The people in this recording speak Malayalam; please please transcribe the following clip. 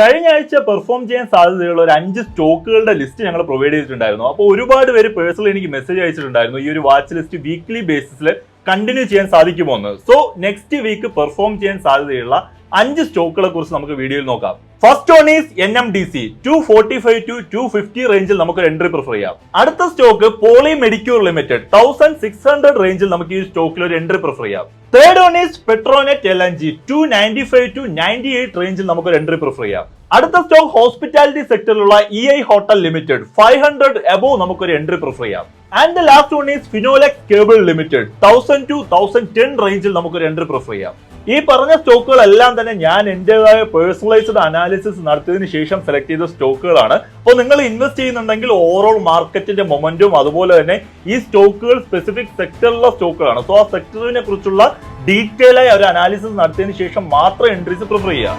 കഴിഞ്ഞ ആഴ്ച പെർഫോം ചെയ്യാൻ സാധ്യതയുള്ള ഒരു അഞ്ച് സ്റ്റോക്കുകളുടെ ലിസ്റ്റ് ഞങ്ങൾ പ്രൊവൈഡ് ചെയ്തിട്ടുണ്ടായിരുന്നു. അപ്പോൾ ഒരുപാട് പേര് പേഴ്സണലി എനിക്ക് മെസ്സേജ് അയച്ചിട്ടുണ്ടായിരുന്നു ഈ ഒരു വാച്ച് ലിസ്റ്റ് വീക്ക്ലി ബേസിസിൽ കണ്ടിന്യൂ ചെയ്യാൻ സാധിക്കുമോ എന്ന്. സോ നെക്സ്റ്റ് വീക്ക് പെർഫോം ചെയ്യാൻ സാധ്യതയുള്ള അഞ്ച് സ്റ്റോക്കുകളെ കുറിച്ച് നമുക്ക് വീഡിയോയിൽ നോക്കാം. First one is N M D C two forty five to two fifty റേഞ്ചിൽ നമുക്ക് എൻട്രി പ്രിഫർ ചെയ്യാം. അടുത്ത stock Poly Medicure limited thousand six hundred റേഞ്ചിൽ നമുക്ക് ഈ സ്റ്റോക്കിൽ ഒരു എൻട്രി പ്രിഫർ ചെയ്യാം. Third one is Petronet L N G two ninety five to ninety eight റേഞ്ചിൽ നമുക്ക് ഒരു എൻട്രി പ്രിഫർ ചെയ്യാം. അടുത്ത stock hospitality സെക്ടറിലുള്ള E I hotel limited five hundred above നമുക്കൊരു എൻട്രി പ്രിഫർ ചെയ്യാം. And the last one is Finolex cable limited thousand to thousand ten റേഞ്ചിൽ നമുക്കൊരു എൻട്രി പ്രിഫർ ചെയ്യാം. ഈ പറഞ്ഞ സ്റ്റോക്കുകളെല്ലാം തന്നെ ഞാൻ എന്റെതായ പേഴ്സണലൈസ്ഡ് അനാലിസിസ് നടത്തിയതിനു ശേഷം സെലക്ട് ചെയ്ത സ്റ്റോക്കുകളാണ് അപ്പോൾ നിങ്ങൾ ഇൻവെസ്റ്റ് ചെയ്യുന്നുണ്ടെങ്കിൽ ഓവറോൾ മാർക്കറ്റിന്റെ മൊമെന്റും അതുപോലെ തന്നെ ഈ സ്റ്റോക്കുകൾ സ്പെസിഫിക് സെക്ടറിലുള്ള സ്റ്റോക്കുകളാണ് സോ ആ സെക്ടറിനെ കുറിച്ചുള്ള ഡീറ്റെയിൽ ആയി ഒരു അനാലിസിസ് നടത്തിയതിനു ശേഷം മാത്രം എൻട്രീസ് പ്രിഫർ ചെയ്യുക.